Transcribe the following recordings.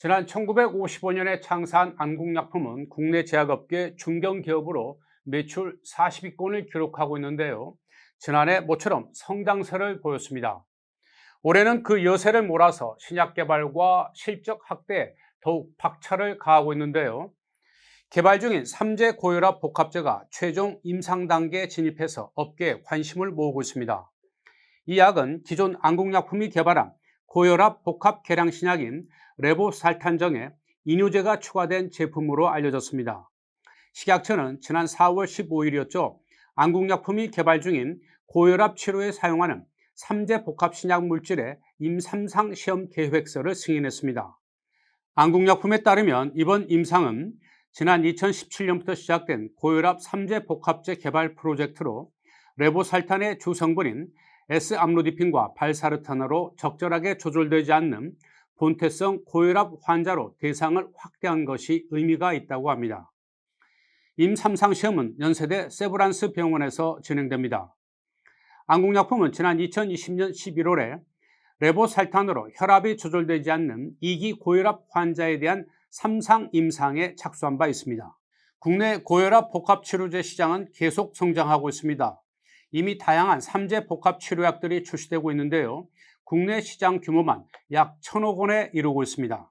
지난 1955년에 창사한 안국약품은 국내 제약업계 중견기업으로 매출 40위권을 기록하고 있는데요. 지난해 모처럼 성장세를 보였습니다. 올해는 그 여세를 몰아서 신약 개발과 실적 확대에 더욱 박차를 가하고 있는데요. 개발 중인 3제 고혈압 복합제가 최종 임상 단계에 진입해서 업계에 관심을 모으고 있습니다. 이 약은 기존 안국약품이 개발한 고혈압 복합 계량 신약인 레보살탄정에 이뇨제가 추가된 제품으로 알려졌습니다. 식약처는 지난 4월 15일이었죠. 안국약품이 개발 중인 고혈압 치료에 사용하는 3제 복합 신약 물질의 임삼상 시험 계획서를 승인했습니다. 안국약품에 따르면 이번 임상은 지난 2017년부터 시작된 고혈압 3제 복합제 개발 프로젝트로 레보살탄의 주성분인 S암로디핀과 발사르탄으로 적절하게 조절되지 않는 본태성 고혈압 환자로 대상을 확대한 것이 의미가 있다고 합니다. 임삼상 시험은 연세대 세브란스 병원에서 진행됩니다. 안국약품은 지난 2020년 11월에 레보살탄으로 혈압이 조절되지 않는 2기 고혈압 환자에 대한 3상 임상에 착수한 바 있습니다. 국내 고혈압 복합치료제 시장은 계속 성장하고 있습니다. 이미 다양한 3제 복합 치료약들이 출시되고 있는데요. 국내 시장 규모만 약 1천억 원에 이르고 있습니다.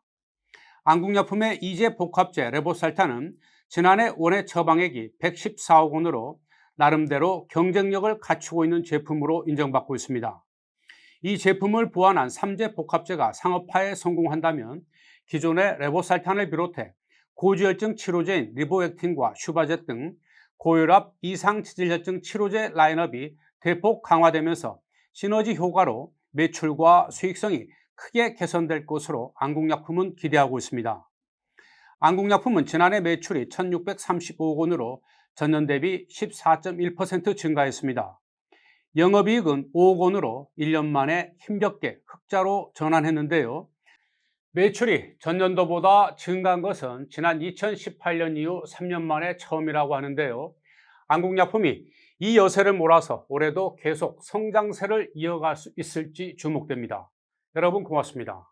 안국약품의 2제 복합제 레보살탄은 지난해 원의 처방액이 114억 원으로 나름대로 경쟁력을 갖추고 있는 제품으로 인정받고 있습니다. 이 제품을 보완한 3제 복합제가 상업화에 성공한다면 기존의 레보살탄을 비롯해 고지혈증 치료제인 리보액틴과 슈바제 등 고혈압 이상 지질혈증 치료제 라인업이 대폭 강화되면서 시너지 효과로 매출과 수익성이 크게 개선될 것으로 안국약품은 기대하고 있습니다. 안국약품은 지난해 매출이 1635억 원으로 전년 대비 14.1% 증가했습니다. 영업이익은 5억 원으로 1년 만에 힘겹게 흑자로 전환했는데요. 매출이 전년도보다 증가한 것은 지난 2018년 이후 3년 만에 처음이라고 하는데요. 안국약품이 이 여세를 몰아서 올해도 계속 성장세를 이어갈 수 있을지 주목됩니다. 여러분 고맙습니다.